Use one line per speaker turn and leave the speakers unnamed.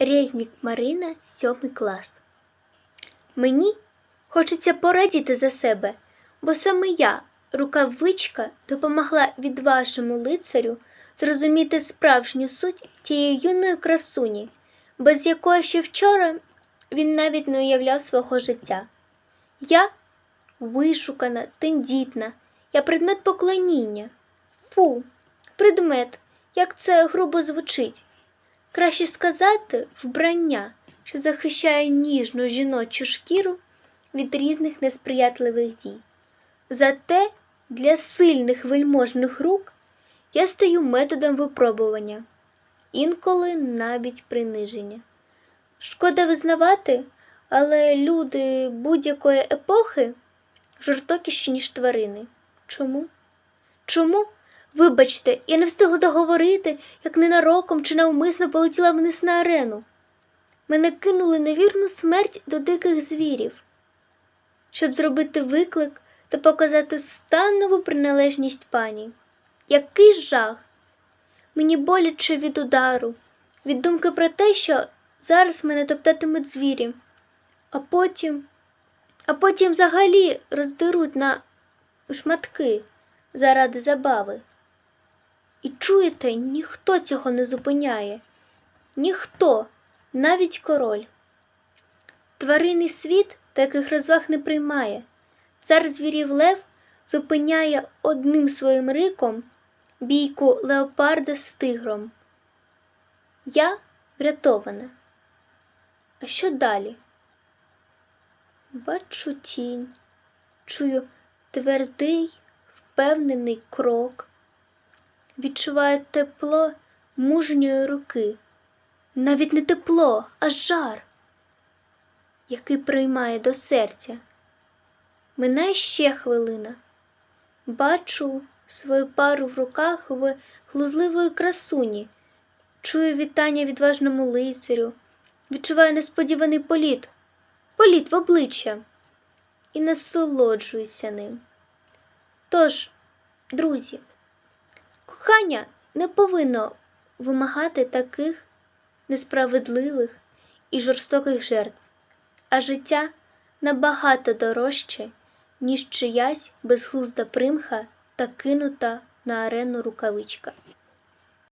Резнік Марина, сьомий клас. Мені хочеться порадіти за себе, бо саме я, рукавичка, допомогла відважному лицарю зрозуміти справжню суть тієї юної красуні, без якої ще вчора він навіть не уявляв свого життя. Я вишукана, тендітна, я предмет поклоніння. Фу, предмет, як це грубо звучить. Краще сказати вбрання, що захищає ніжну жіночу шкіру від різних несприятливих дій. Зате для сильних вельможних рук я стаю методом випробування, інколи навіть приниження. Шкода визнавати, але люди будь-якої епохи жорстокіші, ніж тварини. Чому? Чому? Вибачте, я не встигла договорити, як ненароком чи навмисно полетіла вниз на арену. Мене кинули на вірну смерть до диких звірів, щоб зробити виклик та показати станову приналежність пані. Який жах! Мені боляче від удару, від думки про те, що зараз мене топтатимуть звірі, а потім, а потім взагалі роздеруть на шматки заради забави. І чуєте, ніхто цього не зупиняє. Ніхто, навіть король. Тваринний світ таких розваг не приймає. Цар звірів Лев зупиняє одним своїм риком бійку леопарда з тигром. Я врятована. А що далі? Бачу тінь, чую твердий, впевнений крок відчуваю тепло мужньої руки, навіть не тепло, а жар, який приймає до серця. Минає ще хвилина. Бачу свою пару в руках в глузливої красуні, чую вітання відважному лицарю, відчуваю несподіваний політ, політ в обличчя і насолоджуюся ним. Тож, друзі, Кохання не повинно вимагати таких несправедливих і жорстоких жертв, а життя набагато дорожче, ніж чиясь безглузда примха та кинута на арену рукавичка.